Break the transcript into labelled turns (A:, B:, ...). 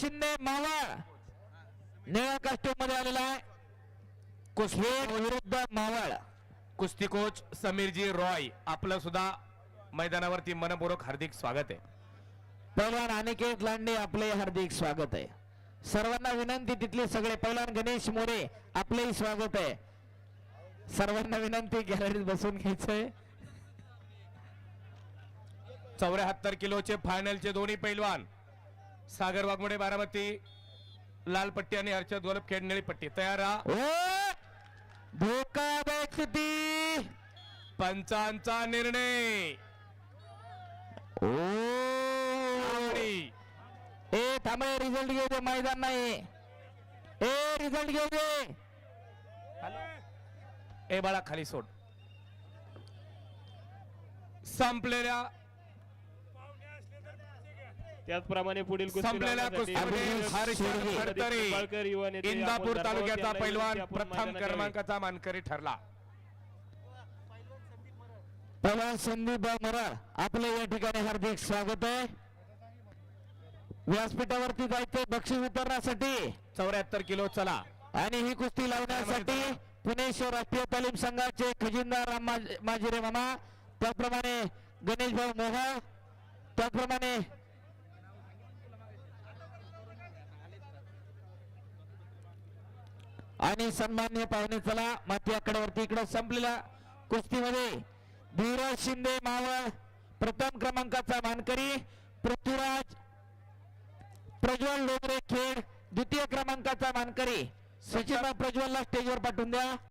A: शिंदे मावळ निळ्या कास्ट्यूममध्ये आलेला आहे. कुस्हेड विरुद्ध मावळ.
B: कुस्ती कोच समीरजी रॉय आपलं सुद्धा मैदानावरती मनपूर्वक हार्दिक स्वागत आहे.
A: पैलवान अनिकेत लांडे आपले हार्दिक स्वागत आहे. सर्वांना विनंती तिथले सगळे. पैलवान गणेश मोरे आपलेही स्वागत आहे. सर्वांना विनंती गॅलरीत बसून घ्यायचंय.
B: चौऱ्याहत्तर किलोचे फायनलचे दोन्ही पैलवान. सागर वाघमोडे बारामती लाल पट्टी आणि अर्चद गोलप खेड निळी पट्टी तयार राहा. पंचांचा निर्णय.
A: ए थांबे रिझल्ट घेऊ दे मैदान नाही. ए रिझल्ट घेऊ दे.
B: ए बाळा खाली सोड. संपलेल्या
C: त्याचप्रमाणे पुढील कुस्ती
B: संपलेल्या कुस्तीमध्ये. खडतरे इंदापूर तालुक्याचा पैलवान प्रथम क्रमांकाचा मानकरी ठरला.
A: पैलवान संदीप मोराळ आपले या ठिकाणी हार्दिक स्वागत आहे. व्यासपीठावरती जायचे बक्षीस वितरणासाठी.
B: चौऱ्याहत्तर किलो चला.
A: आणि ही कुस्ती लावण्यासाठी पुणे शहर राष्ट्रीय तालीम संघाचे खजिनदार माजिरे मामा त्याचप्रमाणे गणेश भाऊ मोहा त्याचप्रमाणे आणि सन्मान्य पाहुणे चला माती आकड्यावरती इकडं संपलेला कुस्तीमध्ये. धीरज शिंदे मावळ प्रथम क्रमांकाचा मानकरी पृथ्वीराज प्रज्वल डोंगरे खेड द्वितीय क्रमांकाचा मानकरी. सचिन प्रज्वलला स्टेजवर पाठवून द्या.